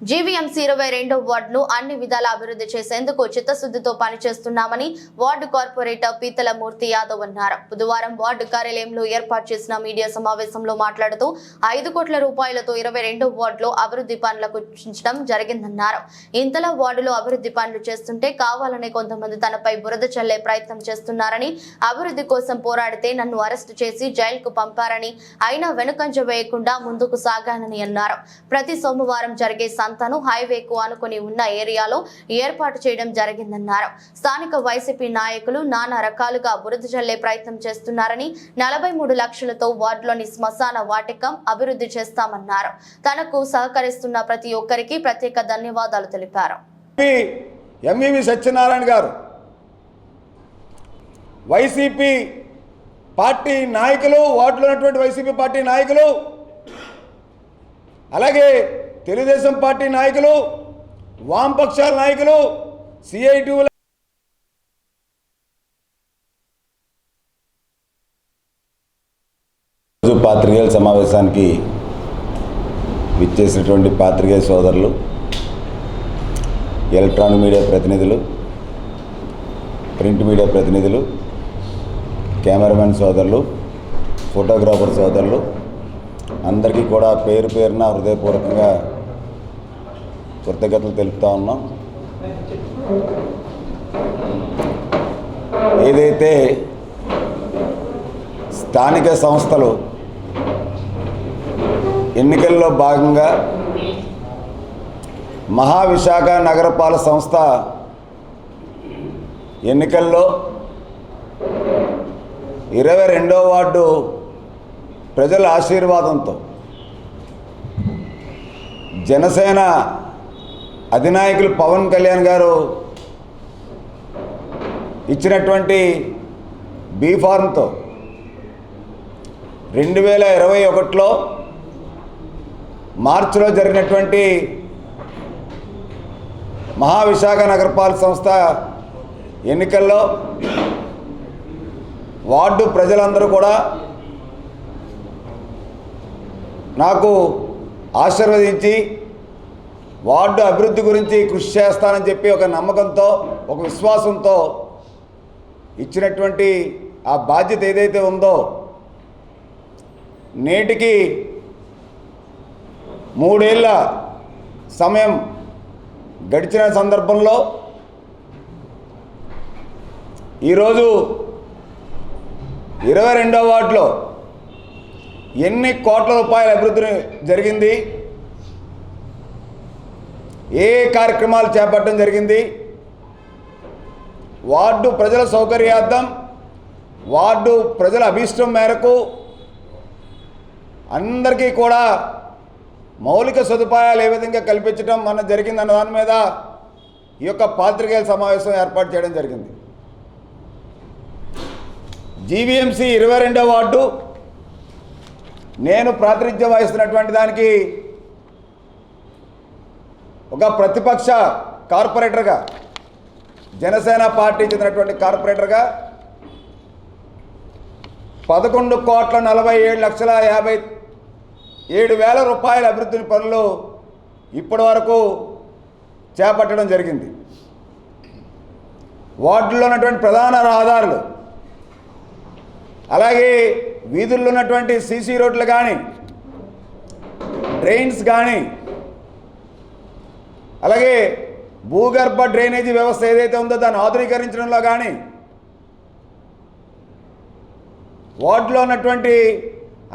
GVMC ఇరవై రెండో వార్డును అన్ని విధాల అభివృద్ధి చేసేందుకు చిత్తశుద్ధితో పనిచేస్తున్నామని వార్డు కార్పొరేటర్ పీతల మూర్తి యాదవ్ అన్నారు. బుధవారం వార్డు కార్యాలయంలో ఏర్పాటు చేసిన మీడియా సమావేశంలో మాట్లాడుతూ ఐదు కోట్ల రూపాయలతో ఇరవై రెండో వార్డులో అభివృద్ధి పనులకు చించడం జరిగిందన్నారు. ఇంతలో వార్డులో అభివృద్ధి పనులు చేస్తుంటే కావాలనే కొంతమంది తనపై బురద చల్లే ప్రయత్నం చేస్తున్నారని అభివృద్ధి కోసం పోరాడితే నన్ను అరెస్టు చేసి జైలుకు పంపారని అయినా వెనుకంజ వేయకుండా ముందుకు సాగానని అన్నారు. ప్రతి సోమవారం జరిగే సంతను హైవేకు ఆనుకుని ఉన్న ఏరియాలో ఏర్పాటు చేయడం జరిగిందన్నారు. స్థానిక వైసీపీ నాయకులు నానా రకాలుగా బురద జల్లే ప్రయత్నం చేస్తున్నారని నలభై మూడు లక్షలతో వార్డులోని శ్మశాన వాటికం అభివృద్ధి చేస్తామన్నారు. తనకు సహకరిస్తున్న ప్రతి ఒక్కరికి ప్రత్యేక ధన్యవాదాలు తెలిపారు. ఎంఈవి సత్యనారాయణ గారు వైసీపీ పార్టీ నాయకులు వార్డులో ఉన్నటువంటి వైసీపీ పార్టీ నాయకులు అలాగే తెలుగుదేశం పార్టీ నాయకులు వామపక్షాల నాయకులు సిఐటి రోజు పాత్రికేయుల సమావేశానికి విచ్చేసినటువంటి పాత్రికేయ సోదరులు ఎలక్ట్రానిక్ మీడియా ప్రతినిధులు ప్రింట్ మీడియా ప్రతినిధులు కెమెరామెన్ సోదరులు ఫోటోగ్రాఫర్ సోదరులు అందరికీ కూడా పేరు పేరున హృదయపూర్వకంగా కృతజ్ఞతలు తెలుపుతా ఉన్నాం. ఏదైతే స్థానిక సంస్థలు ఎన్నికల్లో భాగంగా మహావిశాఖ నగరపాల సంస్థ ఎన్నికల్లో ఇరవై రెండో వార్డు ప్రజల ఆశీర్వాదంతో జనసేన అధినాయకులు పవన్ కళ్యాణ్ గారు ఇచ్చినటువంటి బీ ఫార్మ్తో రెండు వేల ఇరవై ఒకటిలో మార్చిలో జరిగినటువంటి మహావిశాఖ నగరపాలక సంస్థ ఎన్నికల్లో వార్డు ప్రజలందరూ కూడా నాకు ఆశీర్వదించి వార్డు అభివృద్ధి గురించి కృషి చేస్తానని చెప్పి ఒక నమ్మకంతో ఒక విశ్వాసంతో ఇచ్చినటువంటి ఆ బాధ్యత ఏదైతే ఉందో నేటికి మూడేళ్ళ సమయం గడిచిన సందర్భంలో ఈరోజు ఇరవై రెండవ వార్డులో ఎన్ని కోట్ల రూపాయల అభివృద్ధి జరిగింది? ఏ కార్యక్రమాలు చేపట్టడం జరిగింది? వార్డు ప్రజల సౌకర్యార్థం వార్డు ప్రజల అభీష్టం మేరకు అందరికీ కూడా మౌలిక సదుపాయాలు ఏ విధంగా కల్పించడం మన జరిగిందన్న దాని మీద ఈ యొక్క పాత్రికేయుల సమావేశం ఏర్పాటు చేయడం జరిగింది. జీవీఎంసీ ఇరవై రెండో వార్డు నేను ప్రాతినిధ్యం వహిస్తున్నటువంటి దానికి ఒక ప్రతిపక్ష కార్పొరేటర్గా జనసేన పార్టీ చెందినటువంటి కార్పొరేటర్గా పదకొండు కోట్ల నలభై ఏడు లక్షల యాభై ఏడు వేల రూపాయల అభివృద్ధి పనులు ఇప్పటి వరకు చేపట్టడం జరిగింది. వార్డుల్లో ఉన్నటువంటి ప్రధాన రహదారులు అలాగే వీధుల్లో ఉన్నటువంటి సీసీ రోడ్లు కానీ డ్రైన్స్ కానీ అలాగే భూగర్భ డ్రైనేజీ వ్యవస్థ ఏదైతే ఉందో దాన్ని ఆధునీకరించడంలో కానీ వార్డులో ఉన్నటువంటి